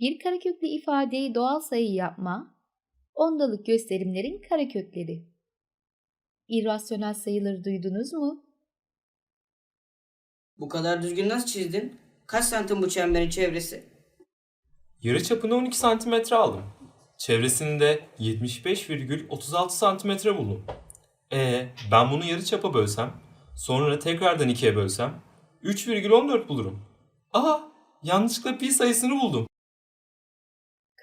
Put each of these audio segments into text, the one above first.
Bir kareköklü ifadeyi doğal sayı yapma, ondalık gösterimlerin karekökleri. İrrasyonel sayıları duydunuz mu? Bu kadar düzgün nasıl çizdin? Kaç santim bu çemberin çevresi? Yarı çapını 12 santimetre aldım. Çevresini de 75,36 santimetre buldum. E ben bunu yarı çapa bölsem, sonra tekrardan ikiye bölsem 3,14 bulurum. Aha yanlışlıkla pi sayısını buldum.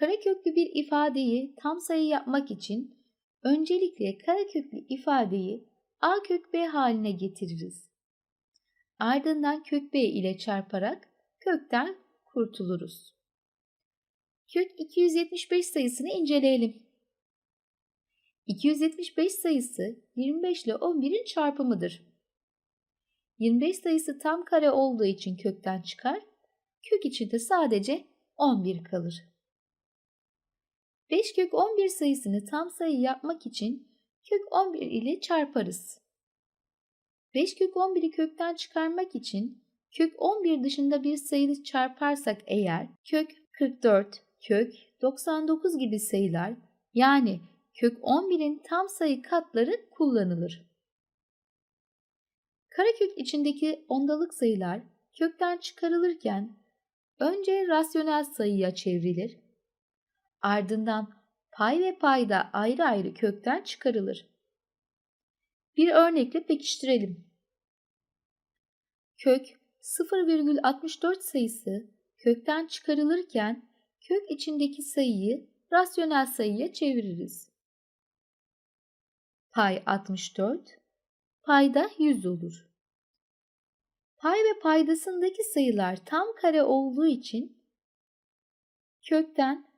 Kareköklü bir ifadeyi tam sayı yapmak için öncelikle kareköklü ifadeyi a kök b haline getiririz. Ardından kök b ile çarparak kökten kurtuluruz. Kök 275 sayısını inceleyelim. 275 sayısı 25 ile 11'in çarpımıdır. 25 sayısı tam kare olduğu için kökten çıkar, kök içinde sadece 11 kalır. 5 kök 11 sayısını tam sayı yapmak için kök 11 ile çarparız. 5 kök 11'i kökten çıkarmak için kök 11 dışında bir sayı çarparsak eğer kök 44, kök 99 gibi sayılar yani kök 11'in tam sayı katları kullanılır. Karekök içindeki ondalık sayılar kökten çıkarılırken önce rasyonel sayıya çevrilir. Ardından pay ve payda ayrı ayrı kökten çıkarılır. Bir örnekle pekiştirelim. Kök 0,64 sayısı kökten çıkarılırken kök içindeki sayıyı rasyonel sayıya çeviririz. Pay 64, payda 100 olur. Pay ve paydasındaki sayılar tam kare olduğu için kökten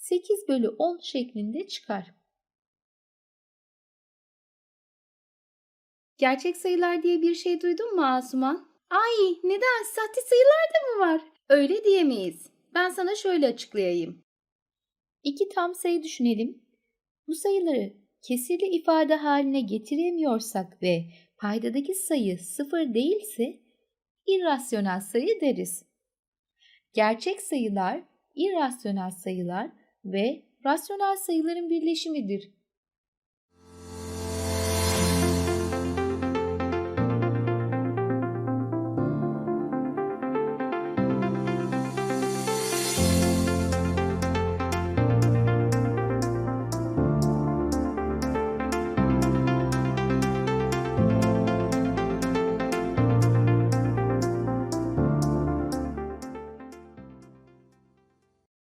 8 bölü 10 şeklinde çıkar. Gerçek sayılar diye bir şey duydun mu Asuman? Ay neden? Sahte sayılar da mı var? Öyle diyemeyiz. Ben sana şöyle açıklayayım. İki tam sayı düşünelim. Bu sayıları kesirli ifade haline getiremiyorsak ve paydadaki sayı sıfır değilse irrasyonel sayı deriz. Gerçek sayılar, irrasyonel sayılar ve rasyonel sayıların birleşimidir.